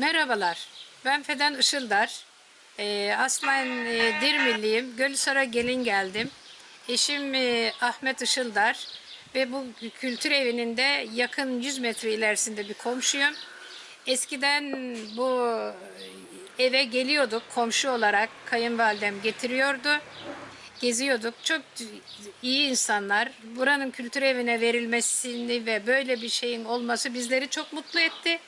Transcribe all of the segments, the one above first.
Merhabalar, ben Feden Işıldar. Ee, aslen e, Dirmilliyim. Gölhisar'a gelin geldim. Eşim e, Ahmet Işıldar ve bu kültür evinin de yakın 100 metre ilerisinde bir komşuyum. Eskiden bu eve geliyorduk komşu olarak kayınvalidem getiriyordu. Geziyorduk. Çok iyi insanlar. Buranın kültür evine verilmesini ve böyle bir şeyin olması bizleri çok mutlu etti.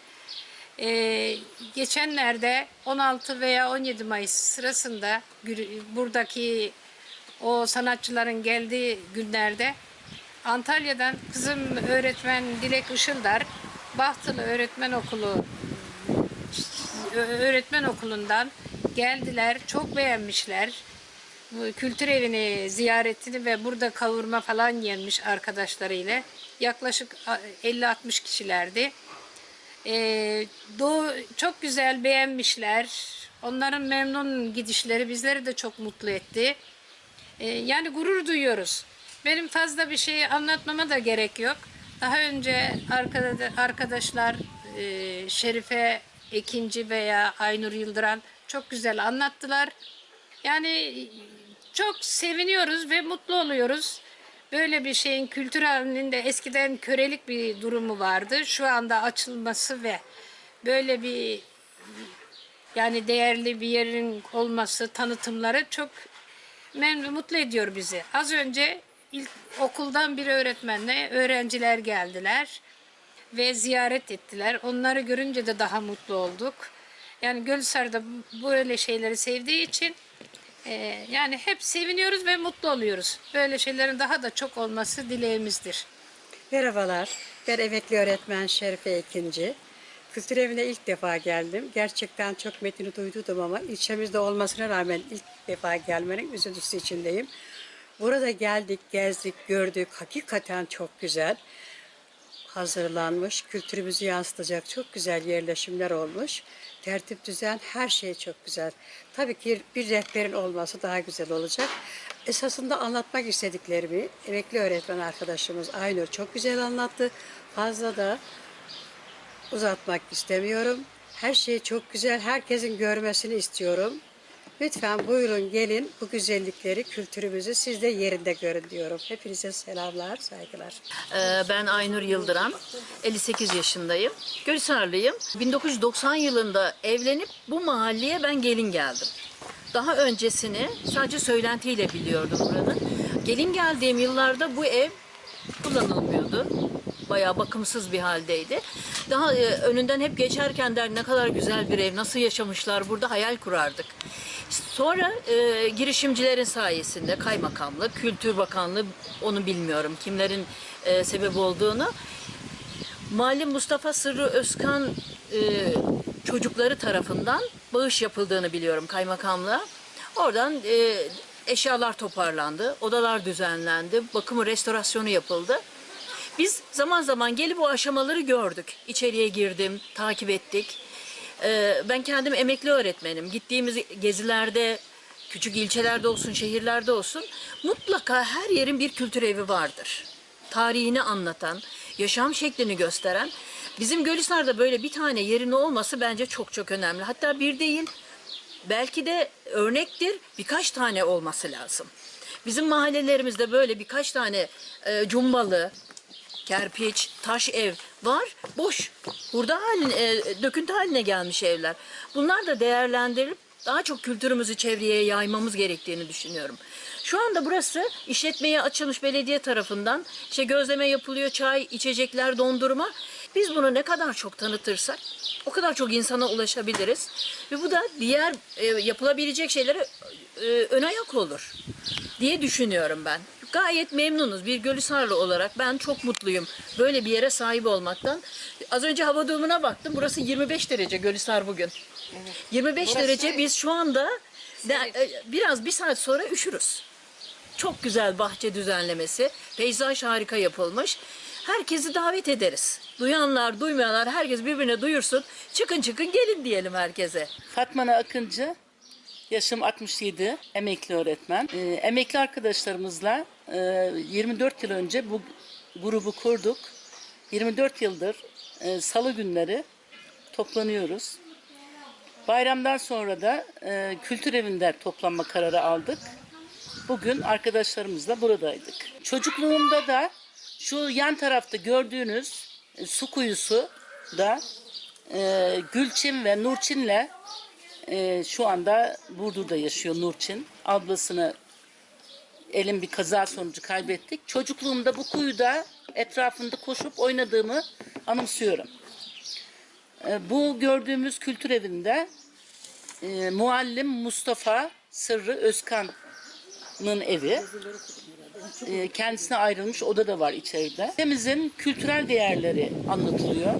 Ee, geçenlerde 16 veya 17 Mayıs sırasında buradaki o sanatçıların geldiği günlerde Antalya'dan kızım öğretmen Dilek Işıldar Bahtılı Öğretmen Okulu öğretmen okulundan geldiler. Çok beğenmişler. Kültür evini ziyaretini ve burada kavurma falan yemiş arkadaşlarıyla. Yaklaşık a, 50-60 kişilerdi. Ee, doğu çok güzel beğenmişler. Onların memnun gidişleri bizleri de çok mutlu etti. Ee, yani gurur duyuyoruz. Benim fazla bir şeyi anlatmama da gerek yok. Daha önce arkada- arkadaşlar e, Şerife Ekinci veya Aynur Yıldıran çok güzel anlattılar. Yani çok seviniyoruz ve mutlu oluyoruz. Böyle bir şeyin kültür halinde eskiden körelik bir durumu vardı. Şu anda açılması ve böyle bir yani değerli bir yerin olması, tanıtımları çok memnun, mutlu ediyor bizi. Az önce ilk okuldan bir öğretmenle öğrenciler geldiler ve ziyaret ettiler. Onları görünce de daha mutlu olduk. Yani Gölhisar'da bu- böyle şeyleri sevdiği için e, yani hep seviniyoruz ve mutlu oluyoruz. Böyle şeylerin daha da çok olması dileğimizdir. Merhabalar, ben emekli öğretmen Şerife Ekinci. Kültür evine ilk defa geldim. Gerçekten çok metini duydum ama ilçemizde olmasına rağmen ilk defa gelmenin üzüntüsü içindeyim. Burada geldik, gezdik, gördük. Hakikaten çok güzel hazırlanmış, kültürümüzü yansıtacak çok güzel yerleşimler olmuş. Tertip düzen her şey çok güzel. Tabii ki bir rehberin olması daha güzel olacak. Esasında anlatmak istediklerimi emekli öğretmen arkadaşımız Aynur çok güzel anlattı. Fazla da uzatmak istemiyorum. Her şey çok güzel. Herkesin görmesini istiyorum. Lütfen buyurun gelin bu güzellikleri, kültürümüzü siz de yerinde görün diyorum. Hepinize selamlar, saygılar. Ee, Ben Aynur Yıldıran, 58 yaşındayım. Gölhisarlıyım. 1990 yılında evlenip bu mahalleye ben gelin geldim. Daha öncesini sadece söylentiyle biliyordum buranın. Gelin geldiğim yıllarda bu ev kullanılmıyordu. Bayağı bakımsız bir haldeydi. Daha e, önünden hep geçerken der ne kadar güzel bir ev, nasıl yaşamışlar burada hayal kurardık. Sonra e, girişimcilerin sayesinde kaymakamlık, Kültür Bakanlığı onu bilmiyorum kimlerin e, sebep olduğunu. Malim Mustafa Sırrı Özkan e, çocukları tarafından bağış yapıldığını biliyorum kaymakamlığa. Oradan e, eşyalar toparlandı, odalar düzenlendi, bakımı restorasyonu yapıldı. Biz zaman zaman gelip o aşamaları gördük. İçeriye girdim, takip ettik. Ee, ben kendim emekli öğretmenim. Gittiğimiz gezilerde, küçük ilçelerde olsun, şehirlerde olsun mutlaka her yerin bir kültür evi vardır. Tarihini anlatan, yaşam şeklini gösteren. Bizim Gölhisar'da böyle bir tane yerin olması bence çok çok önemli. Hatta bir değil, belki de örnektir birkaç tane olması lazım. Bizim mahallelerimizde böyle birkaç tane e, cumbalı, kerpiç, taş ev var. Boş. Burada haline, e, döküntü haline gelmiş evler. Bunlar da değerlendirilip daha çok kültürümüzü çevreye yaymamız gerektiğini düşünüyorum. Şu anda burası işletmeye açılmış belediye tarafından. İşte gözleme yapılıyor, çay, içecekler, dondurma. Biz bunu ne kadar çok tanıtırsak o kadar çok insana ulaşabiliriz. Ve bu da diğer e, yapılabilecek şeylere e, ön ayak olur diye düşünüyorum ben. Gayet memnunuz. Bir Gölhisarlı olarak ben çok mutluyum. Böyle bir yere sahip olmaktan. Az önce hava durumuna baktım. Burası 25 derece Gölhisar bugün. 25 derece biz şu anda de- e, biraz bir saat sonra üşürüz. Çok güzel bahçe düzenlemesi. Peyzaj harika yapılmış. Herkesi davet ederiz. Duyanlar, duymayanlar herkes birbirine duyursun. Çıkın çıkın gelin diyelim herkese. Fatmana Akıncı, yaşım 67, emekli öğretmen. Ee, emekli arkadaşlarımızla 24 yıl önce bu grubu kurduk. 24 yıldır e, salı günleri toplanıyoruz. Bayramdan sonra da e, kültür evinde toplanma kararı aldık. Bugün arkadaşlarımızla buradaydık. Çocukluğumda da şu yan tarafta gördüğünüz e, su kuyusu da Gülçin ve Nurçin'le e, şu anda Burdur'da yaşıyor Nurçin. Ablasını elin bir kaza sonucu kaybettik. Çocukluğumda bu kuyuda etrafında koşup oynadığımı anımsıyorum. E, bu gördüğümüz kültür evinde e, muallim Mustafa Sırrı Özkan'ın evi. E, kendisine ayrılmış oda da var içeride. Ülkemizin kültürel değerleri anlatılıyor.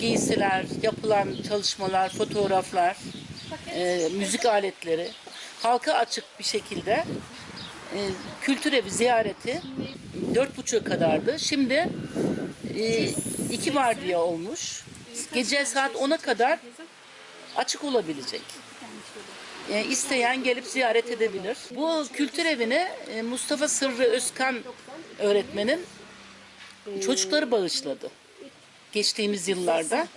Giysiler, yapılan çalışmalar, fotoğraflar, e, müzik aletleri halka açık bir şekilde e, kültür evi ziyareti dört buçuğa kadardı. Şimdi e, iki vardiya olmuş. Gece saat 10'a kadar açık olabilecek. E, isteyen gelip ziyaret edebilir. Bu kültür evini e, Mustafa Sırrı Özkan öğretmenin çocukları bağışladı. Geçtiğimiz yıllarda.